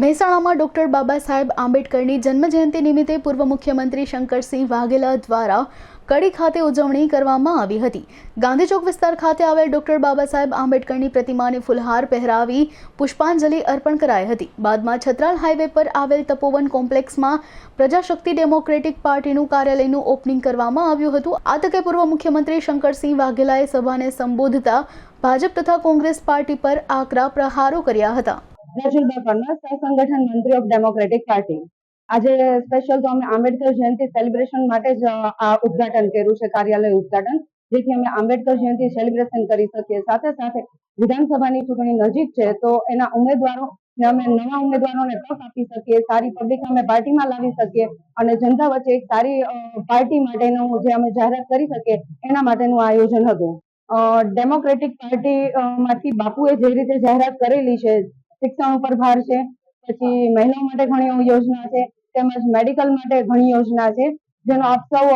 મહેસાણામાં ડોક્ટર બાબા સાહેબ આંબેડકરની જન્મજયંતિ નિમિત્તે પૂર્વ મુખ્યમંત્રી શંકરસિંહ વાઘેલા દ્વારા કડી ખાતે ઉજવણી કરવામાં આવી હતી. ગાંધીચોક વિસ્તાર ખાતે આવેલ ડોક્ટર બાબા સાહેબ આંબેડકરની પ્રતિમાને ફુલહાર પહેરાવી પુષ્પાંજલિ અર્પણ કરાઈ હતી. બાદમાં છત્રાલ હાઈવે પર આવેલ તપોવન કોમ્પ્લેક્સમાં પ્રજાશક્તિ ડેમોક્રેટિક પાર્ટીનું કાર્યાલયનું ઓપનિંગ કરવામાં આવ્યું હતું. આ તકે પૂર્વ મુખ્યમંત્રી શંકરસિંહ વાઘેલાએ સભાને સંબોધતા ભાજપ તથા કોંગ્રેસ પાર્ટી પર આકરા પ્રહારો કર્યા હતા. રજુલભાઈ પરમાર સહસંગઠન મંત્રી ઓફ ડેમોક્રેટિક પાર્ટી આજે સ્પેશિયલ તો અમે આંબેડકર જયંતિ સેલિબ્રેશન માટે જ આ ઉદઘાટન કર્યું છે, કાર્યાલય ઉદઘાટન, જેથી અમે આંબેડકર જયંતિ સેલિબ્રેશન કરી શકીએ. સાથે સાથે વિધાનસભાની ચૂંટણી નજીક છે, તો એના ઉમેદવારો અમે નવા ઉમેદવારોને તક આપી શકીએ, સારી પબ્લિક અમે પાર્ટીમાં લાવી શકીએ અને જનતા વચ્ચે એક સારી પાર્ટી માટેનું જે અમે જાહેરાત કરી શકીએ, એના માટેનું આયોજન હતું. ડેમોક્રેટિક પાર્ટી માંથી બાપુએ જે રીતે જાહેરાત કરેલી છે શિક્ષણ ઉપર ભાર છે. પછી મહિલાઓ માટે ઘણી યોજના છે. તેમજ મેડિકલ માટે ઘણી યોજના છે. જેનો આપ સૌ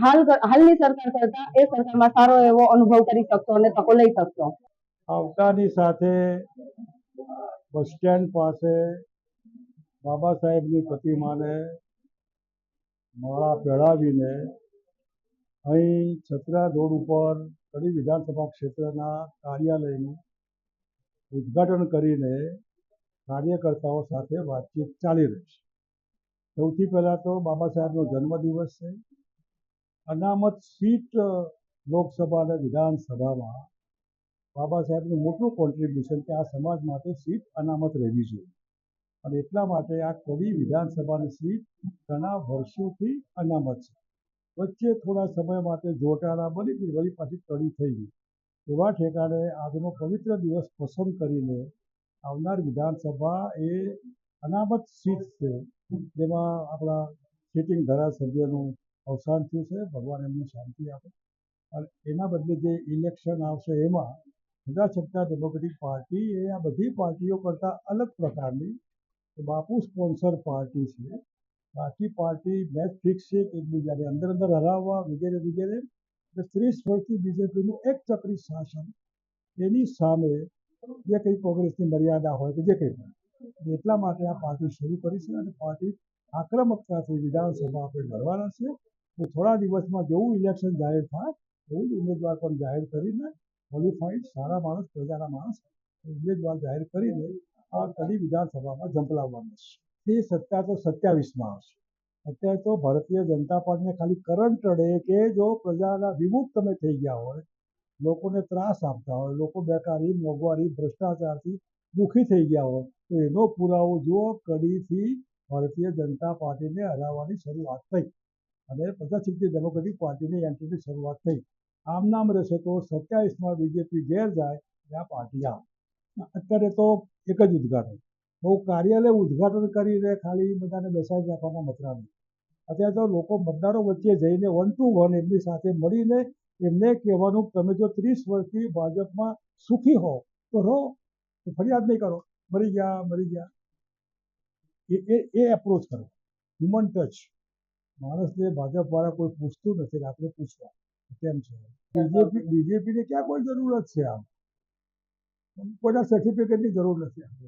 હાલ હાલની સરકાર કરતા એ સરકારમાં સારો એવો અનુભવ કરી શકશો અને તકો લઈ શકશો. આવતાની સાથે બસ સ્ટેન્ડ પાસે બાબા સાહેબની પ્રતિમાને માળા પહેરાવીને અહીં છત્રા રોડ ઉપર કડી વિધાનસભા ક્ષેત્રના કાર્યાલયનું ઉદ્ઘાટન કરીને કાર્યકર્તાઓ સાથે વાતચીત ચાલી રહી છે. સૌથી પહેલાં તો બાબા સાહેબનો જન્મદિવસ છે. અનામત સીટ લોકસભા અને વિધાનસભામાં બાબા સાહેબનું મોટું કોન્ટ્રીબ્યુશન કે આ સમાજ માટે સીટ અનામત રહેવી જોઈએ. અને એટલા માટે આ કડી વિધાનસભાની સીટ ઘણા વર્ષોથી અનામત છે. વચ્ચે થોડા સમય માટે જોટાળા બની ગઈ વળી પાછી કડી થઈ ગઈ. એવા ઠેકાણે આજનો પવિત્ર દિવસ પસંદ કરીને આવનાર વિધાનસભા એ અનામત સીટ છે. જેમાં આપણા સિટિંગ ધારાસભ્યનું અવસાન થયું છે. ભગવાન એમને શાંતિ આપે. અને એના બદલે જે ઇલેક્શન આવશે એમાં પ્રજાસત્તા ડેમોક્રેટિક પાર્ટી એ આ બધી પાર્ટીઓ કરતાં અલગ પ્રકારની બાપુ સ્પોન્સર પાર્ટી છે. બાકી પાર્ટી મેચ ફિક્સ છે. એકબીજાને અંદર અંદર હરાવવા વગેરે વગેરે. ત્રીસ વર્ષથી બીજેપીનું એક ચક્રી શાસન એની સામે જે કંઈ કોંગ્રેસની મર્યાદા હોય કે જે કંઈ પણ એટલા માટે આ પાર્ટી શરૂ કરી છે અને પાર્ટી આક્રમકતાથી વિધાનસભા આપણે લડવાના છે તો થોડા દિવસમાં જેવું ઇલેક્શન જાહેર થાય, એવું જ ઉમેદવાર પણ જાહેર કરીને ક્વોલિફાઈડ સારા માણસ, પ્રજાના માણસ ઉમેદવાર જાહેર કરીને આ કડી વિધાનસભામાં ઝંપલાવવાનો છે. તે સત્તા તો સત્યાવીસમાં આવશે. અત્યારે તો ભારતીય જનતા પાર્ટીને ખાલી કરંટ રડે કે જો પ્રજાના વિમુખ તમે થઈ ગયા હોય, લોકોને ત્રાસ આપતા હોય, લોકો બેકારી, મોંઘવારી, ભ્રષ્ટાચારથી દુઃખી થઈ ગયા હોય, તો એનો પુરાવો જુઓ, કડીથી ભારતીય જનતા પાર્ટીને હરાવવાની શરૂઆત થઈ અને પ્રજાશક્તિ ડેમોક્રેટિક પાર્ટીની એન્ટ્રીની શરૂઆત થઈ. આમ નામ રહેશે તો સત્યાવીસમાં બીજેપી ઘેર જાય, ત્યાં પાર્ટી આવે. અત્યારે તો એક જ ઉદ્ઘાટન. બહુ કાર્યાલય ઉદ્ઘાટન કરીને ખાલી બધાને બેસાડી રાખવાના મતલબ અત્યારે તો લોકો મતદારો વચ્ચે જઈને વન ટુ વન એમની સાથે મળીને એમને કહેવાનું તમે જો ત્રીસ વર્ષથી ભાજપમાં સુખી હો, તો રહો ફરિયાદ નહીં કરો. મરી ગયા મરી ગયા. એ એ એપ્રોચ કરો. હ્યુમન ટચ માણસને ભાજપવાળા કોઈ પૂછતું નથી આપણે પૂછવા. કેમ છે? બીજેપી, બીજેપીને ક્યાં કોઈ જરૂરત છે આમ? કોઈના સર્ટિફિકેટની જરૂર નથી આપણે